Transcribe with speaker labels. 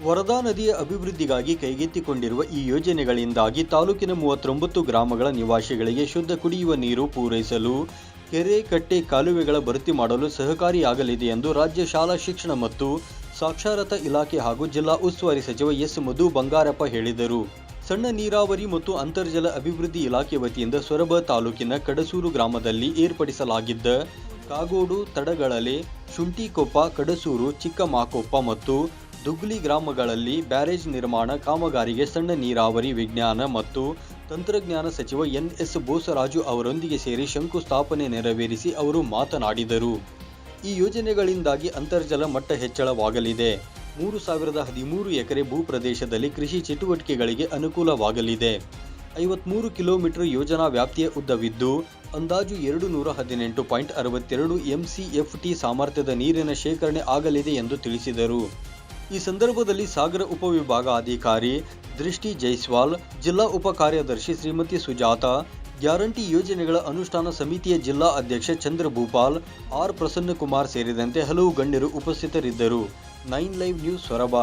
Speaker 1: ವರದಾ ನದಿಯ ಅಭಿವೃದ್ಧಿಗಾಗಿ ಕೈಗೆತ್ತಿಕೊಂಡಿರುವ ಈ ಯೋಜನೆಗಳಿಂದಾಗಿ ತಾಲೂಕಿನ ಮೂವತ್ತೊಂಬತ್ತು ಗ್ರಾಮಗಳ ನಿವಾಸಿಗಳಿಗೆ ಶುದ್ಧ ಕುಡಿಯುವ ನೀರು ಪೂರೈಸಲು ಕೆರೆ ಕಟ್ಟೆ ಕಾಲುವೆಗಳ ಭರ್ತಿ ಮಾಡಲು ಸಹಕಾರಿಯಾಗಲಿದೆ ಎಂದು ರಾಜ್ಯ ಶಾಲಾ ಶಿಕ್ಷಣ ಮತ್ತು ಸಾಕ್ಷರತಾ ಇಲಾಖೆ ಹಾಗೂ ಜಿಲ್ಲಾ ಉಸ್ತುವಾರಿ ಸಚಿವ ಎಸ್ ಮಧು ಬಂಗಾರಪ್ಪ ಹೇಳಿದರು. ಸಣ್ಣ ನೀರಾವರಿ ಮತ್ತು ಅಂತರ್ಜಲ ಅಭಿವೃದ್ಧಿ ಇಲಾಖೆ ವತಿಯಿಂದ ಸೊರಬ ತಾಲೂಕಿನ ಕಡಸೂರು ಗ್ರಾಮದಲ್ಲಿ ಏರ್ಪಡಿಸಲಾಗಿದ್ದ ಕಾಗೋಡು ತಡಗಳಲೆ ಶುಂಠಿಕೊಪ್ಪ, ಕಡಸೂರು, ಚಿಕ್ಕಮಾಕೊಪ್ಪ ಮತ್ತು ದುಗ್ಲಿ ಗ್ರಾಮಗಳಲ್ಲಿ ಬ್ಯಾರೇಜ್ ನಿರ್ಮಾಣ, ಕಾಮಗಾರಿಗೆ ಸಣ್ಣ ನೀರಾವರಿ ವಿಜ್ಞಾನ ಮತ್ತು ತಂತ್ರಜ್ಞಾನ ಸಚಿವ ಎನ್ಎಸ್ ಬೋಸರಾಜು ಅವರೊಂದಿಗೆ ಸೇರಿ ಶಂಕುಸ್ಥಾಪನೆ ನೆರವೇರಿಸಿ ಅವರು ಮಾತನಾಡಿದರು. ಈ ಯೋಜನೆಗಳಿಂದಾಗಿ ಅಂತರ್ಜಲ ಮಟ್ಟ ಹೆಚ್ಚಳವಾಗಲಿದೆ. ಮೂರು ಸಾವಿರದ ಹದಿಮೂರು ಎಕರೆ ಭೂಪ್ರದೇಶದಲ್ಲಿ ಕೃಷಿ ಚಟುವಟಿಕೆಗಳಿಗೆ ಅನುಕೂಲವಾಗಲಿದೆ. ಐವತ್ಮೂರು ಕಿಲೋಮೀಟರ್ ಯೋಜನಾ ವ್ಯಾಪ್ತಿಯ ಉದ್ದವಿದ್ದು, ಅಂದಾಜು ಎರಡು ನೂರ ಹದಿನೆಂಟು ಪಾಯಿಂಟ್ ಅರವತ್ತೆರಡು ಎಂಸಿಎಫ್ಟಿ ಸಾಮರ್ಥ್ಯದ ನೀರಿನ ಶೇಖರಣೆ ಆಗಲಿದೆ ಎಂದು ತಿಳಿಸಿದರು. ಈ ಸಂದರ್ಭದಲ್ಲಿ ಸಾಗರ ಉಪವಿಭಾಗಾಧಿಕಾರಿ ದೃಷ್ಟಿ ಜೈಸ್ವಾಲ್, ಜಿಲ್ಲಾ ಉಪ ಕಾರ್ಯದರ್ಶಿ ಶ್ರೀಮತಿ ಸುಜಾತ, ಗ್ಯಾರಂಟಿ ಯೋಜನೆಗಳ ಅನುಷ್ಠಾನ ಸಮಿತಿಯ ಜಿಲ್ಲಾ ಅಧ್ಯಕ್ಷ ಚಂದ್ರಭೂಪಾಲ್, ಆರ್ ಪ್ರಸನ್ನಕುಮಾರ್ ಸೇರಿದಂತೆ ಹಲವು ಗಣ್ಯರು ಉಪಸ್ಥಿತರಿದ್ದರು. Nine live news Soraba.